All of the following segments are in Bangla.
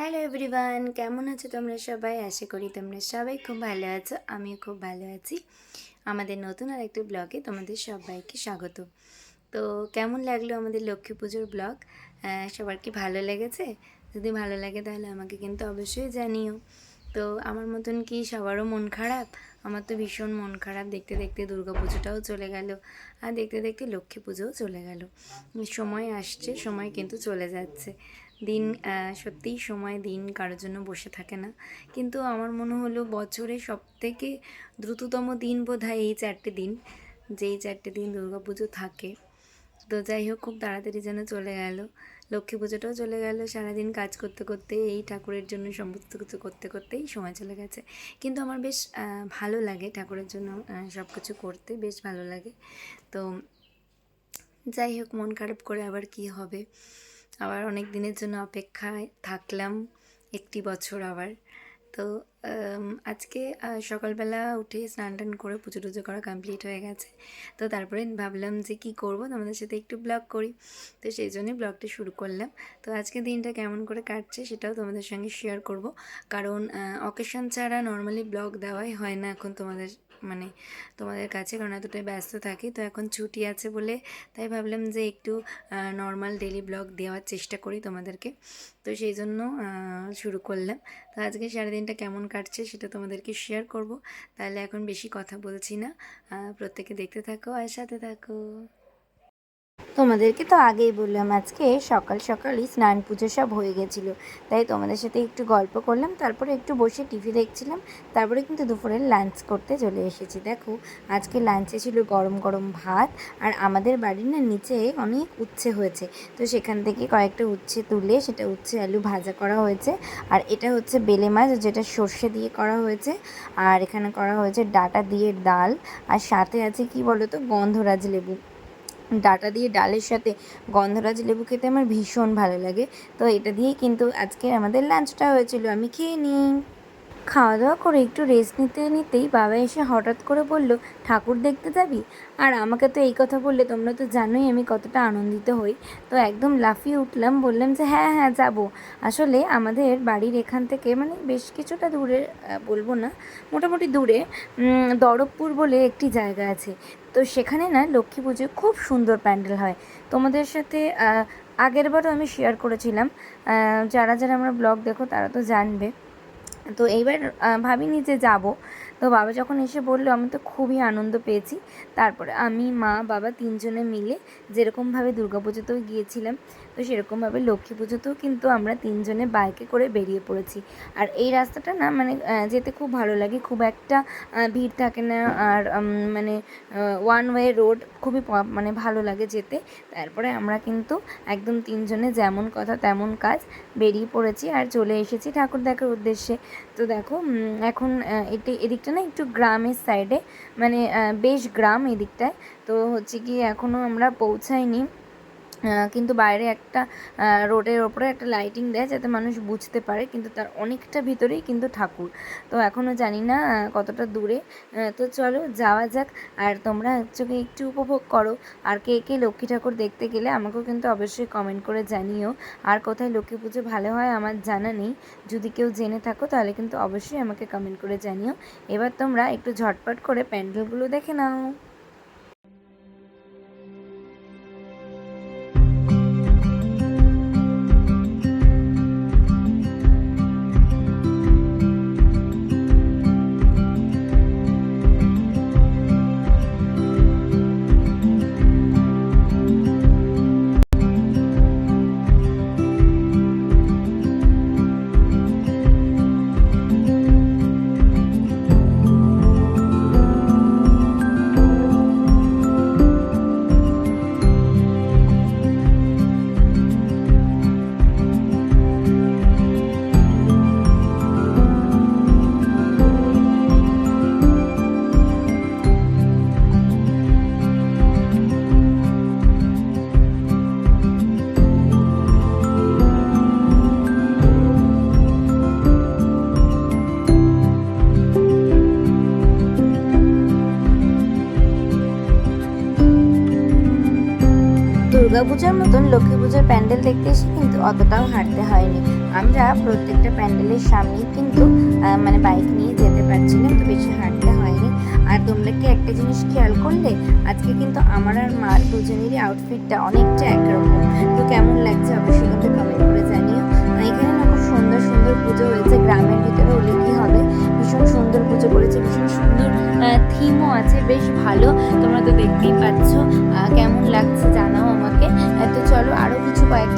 হ্যালো এভরিওয়ান কেমন আছো তোমরা সবাই? আশা করি তোমরা সবাই খুব ভালো আছো। আমিও খুব ভালো আছি। আমাদের নতুন আর একটি ব্লগে তোমাদের সবাইকে স্বাগত। তো কেমন লাগল আমাদের লক্ষ্মী পুজোর ব্লগ? সবার কি ভালো লেগেছে? যদি ভালো লাগে তাহলে আমাকে কিন্তু অবশ্যই জানিও। তো আমার মতন কি সবারও মন খারাপ? আমার তো ভীষণ মন খারাপ। দেখতে দেখতে দুর্গা পুজোটাও চলে গেল আর দেখতে দেখতে লক্ষ্মী পুজোও চলে গেল। সময় আসছে, সময় কিন্তু চলে যাচ্ছে। দিন সত্যিই সময়, দিন কারোর জন্য বসে থাকে না। কিন্তু আমার মনে হলো বছরে সব থেকে দ্রুততম দিন বোধ হয় এই চারটে দিন, যেই চারটে দিন দুর্গাপুজো থাকে। তো যাই হোক, খুব তাড়াতাড়ি যেন চলে গেল। লক্ষ্মী পুজোটাও চলে গেল, সারাদিন কাজ করতে করতে, এই ঠাকুরের জন্য সমস্ত কিছু করতে করতেই সময় চলে গেছে। কিন্তু আমার বেশ ভালো লাগে ঠাকুরের জন্য সব কিছু করতে, বেশ ভালো লাগে। তো যাই হোক, মন খারাপ করে আবার কি হবে? আবার অনেক দিনের জন্য অপেক্ষায় থাকলাম একটি বছর আবার। তো আজকে সকালবেলা উঠে স্নান টান করে পুজো টুজো করা কমপ্লিট হয়ে গেছে। তো তারপরে ভাবলাম যে কি করব, তোমাদের সাথে একটু ব্লগ করি। তো সেই জন্যই ব্লগটা শুরু করলাম। তো আজকে দিনটা কেমন করে কাটছে সেটাও তোমাদের সঙ্গে শেয়ার করব। কারণ অকেশন ছাড়া নর্মালি ব্লগ দেওয়াই হয় না এখন তোমাদের মানে তোমাদের কাছে। কারণ এতটাই ব্যস্ত থাকি, তো এখন ছুটি আছে বলে তাই ভাবলাম যে একটু নর্মাল ডেলি ব্লগ দেওয়ার চেষ্টা করি তোমাদেরকে। তো সেই জন্য শুরু করলাম। তো আজকে সারাদিনটা কেমন কাটছে, সেটা তোমাদেরকে শেয়ার করব। তাহলে এখন বেশি কথা বলছি না। প্রত্যেকে দেখতে থাকো আর সাথে থাকো। তোমাদেরকে তো আগেই বললাম, আজকে সকাল সকালই স্নান পুজো সব হয়ে গেছিল। তাই তোমাদের সাথে একটু গল্প করলাম, তারপরে একটু বসে টিভি দেখছিলাম, তারপরে কিন্তু দুপুরের লাঞ্চ করতে চলে এসেছি। দেখো, আজকে লাঞ্চে ছিল গরম গরম ভাত, আর আমাদের বাড়ির না নিচে অনেক উচ্ছে হয়েছে। তো সেখান থেকে কয়েকটা উচ্ছে তুলে সেটা উচ্ছে আলু ভাজা করা হয়েছে, আর এটা হচ্ছে বেলে মাছ, যেটা সর্ষে দিয়ে করা হয়েছে, আর এখানে করা হয়েছে ডাটা দিয়ে ডাল, আর সাথে আছে কি বলো তো গন্ধরাজ লেবু। ডাটা দিয়ে ডালের সাথে গন্ধরাজ লেবু খেতে আমার ভীষণ ভালো লাগে। তো এটা দিয়েই কিন্তু আজকে আমাদের লাঞ্চটা হয়েছিল। আমি খেয়ে নিই। খাওয়া দাওয়া করে একটু রেস্ট নিতে নিতেই বাবা এসে হঠাৎ করে বলল, ঠাকুর দেখতে যাবি? আর আমাকে তো এই কথা বললে তোমরা তো জানোই আমি কতটা আনন্দিত হই। তো একদম লাফিয়ে উঠলাম, বললাম যে হ্যাঁ হ্যাঁ যাব। আসলে আমাদের বাড়ির এখান থেকে মানে বেশ কিছুটা দূরে বলব না, মোটামুটি দূরে দরবপুর বলে একটি জায়গা আছে। তো সেখানে না লক্ষ্মী পুজো খুব সুন্দর প্যান্ডেল হয়। তোমাদের সাথে আগেরবারও আমি শেয়ার করেছিলাম। যারা যারা আমরা ব্লগ দেখো তারা তো জানবে। তো এইবার ভাবিনি যে যাব। তো বাবা যখন এসে বলল, আমি তো খুবই আনন্দ পেয়েছি। তারপরে আমি, মা, বাবা তিনজনে মিলে যেরকমভাবে দুর্গাপুজোতেও গিয়েছিলাম, তো সেরকমভাবে লক্ষ্মী পুজোতেও কিন্তু আমরা তিনজনে বাইকে করে বেরিয়ে পড়েছি। আর এই রাস্তাটা না মানে যেতে খুব ভালো লাগে। খুব একটা ভিড় থাকে না। আর মানে ওয়ান ওয়ে রোড খুবই মানে ভালো লাগে যেতে। তারপরে আমরা কিন্তু একদম তিনজনে যেমন কথা তেমন কাজ বেরিয়ে পড়েছি। আর চলে এসেছি ঠাকুর দেখার উদ্দেশ্যে। তো দেখো এখন এটি, এদিকটা না একটু গ্রামের সাইডে মানে বেশ গ্রাম এদিকটায়। তো হচ্ছে কি এখনও আমরা পৌঁছাইনি। কিন্তু বাইরে একটা রোডের ওপরে একটা লাইটিং দেয় যাতে মানুষ বুঝতে পারে কিন্তু তার অনেকটা ভিতরেই কিন্তু ঠাকুর। তো এখনও জানি না কতটা দূরে। তো চলো যাওয়া যাক আর তোমরা কি একটু উপভোগ করো। আর কে কে লক্ষ্মী ঠাকুর দেখতে গেলে আমাকেও কিন্তু অবশ্যই কমেন্ট করে জানিও। আর কোথায় লক্ষ্মী পুজো ভালো হয় আমার জানা নেই। যদি কেউ জেনে থাকো তাহলে কিন্তু অবশ্যই আমাকে কমেন্ট করে জানিও। এবার তোমরা একটু ঝটপট করে প্যান্ডেলগুলো দেখে নাও। দুর্গাপূজার মতন লক্ষ্মী পূজার প্যান্ডেল দেখতে এসে কিন্তু অতটাও হাঁটতে হয়নি। আমরা প্রত্যেকটা প্যান্ডেলের সামনেই কিন্তু মানে বাইক নিয়ে যেতে পারছিলাম, তো বেশি হাঁটতে হয়নি। আর তোমরা কি একটা জিনিস খেয়াল করলে? আজকে কিন্তু আমার আর মার দুজনেরই আউটফিটটা অনেকটা একরকম। তো কেমন লাগছে অবশ্যই কিন্তু কমেন্ট করে জানিও। এখানে না খুব সুন্দর সুন্দর পুজো হয়েছে, গ্রামের ভিতরে হলে কি হবে? ভীষণ সুন্দর পুজো করেছে, ভীষণ সুন্দর থিমও আছে, বেশ ভালো। তোমরা তো দেখতেই পাচ্ছ কেমন লাগছে জানাও আমাকে। তো চলো আরও কিছু কয়েকটা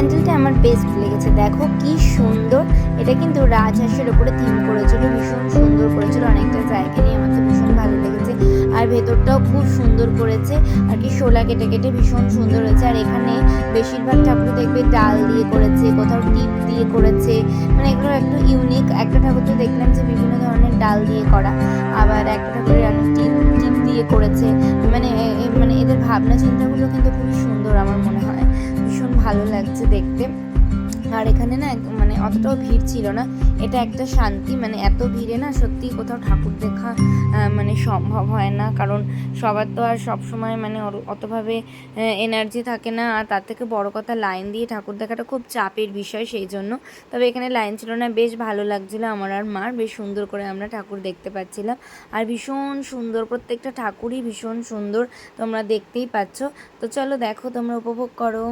এই প্যান্ডেলটা আমার বেস্ট লেগেছে। দেখো কি সুন্দর। এটা কিন্তু রাজহাঁসের উপরে থিম করেছিল, ভীষণ সুন্দর করেছিল, অনেকটা জায়গা নিয়ে আমার তো ভীষণ ভালো লেগেছে। আর ভেতরটাও খুব সুন্দর করেছে, আর কি শোলা কেটে কেটে ভীষণ সুন্দর হয়েছে। আর এখানে বেশিরভাগ ঠাকুর দেখবে ডাল দিয়ে করেছে, কোথাও টিপ দিয়ে করেছে। মানে এগুলো একটু ইউনিক একটা ঠাকুর তো দেখলাম যে বিভিন্ন ধরনের ডাল দিয়ে করা, আবার একটা ঠাকুরের টিপ টিপ দিয়ে করেছে। মানে মানে এদের ভাবনা চিন্তাগুলো কিন্তু খুবই সুন্দর আমার মনে হয়। ভালো লাগছে দেখতে। আর এখানে না মানে অতটাও ভিড় ছিল না। এটা একটা শান্তি মানে এত ভিড়ে না সত্যি কোথাও ঠাকুর দেখা মানে সম্ভব হয় না। কারণ সবার তো আর সব সময় মানে অতভাবে এনার্জি থাকে না। আর তার থেকে বড় কথা লাইন দিয়ে ঠাকুর দেখাটা খুব চাপের বিষয় সেই জন্য। তবে এখানে লাইন ছিল না, বেশ ভালো লাগছিল আমার আর মার। বেশ সুন্দর করে আমরা ঠাকুর দেখতে পাচ্ছিলাম। আর ভীষণ সুন্দর, প্রত্যেকটা ঠাকুরই ভীষণ সুন্দর তোমরা দেখতেই পাচ্ছ। তো চলো দেখো, তোমরা উপভোগ করো।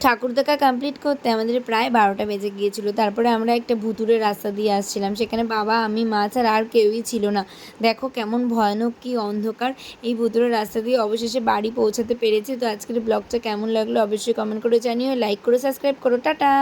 ঠাকুর দেখা কমপ্লিট করতে আমাদের প্রায় বারোটা বেজে গিয়েছিল। তারপরে আমরা একটা ভুতুরের রাস্তা দিয়ে আসছিলাম। সেখানে বাবা, আমি, মা ছাড়া আর কেউই ছিল না। দেখো কেমন ভয়ানক কি অন্ধকার। এই ভুতুরের রাস্তা দিয়ে অবশেষে বাড়ি পৌঁছাতে পেরেছি। তো আজকের ব্লগটা কেমন লাগল অবশ্যই কমেন্ট করে জানিও। লাইক করে সাবস্ক্রাইব করো। টাটা!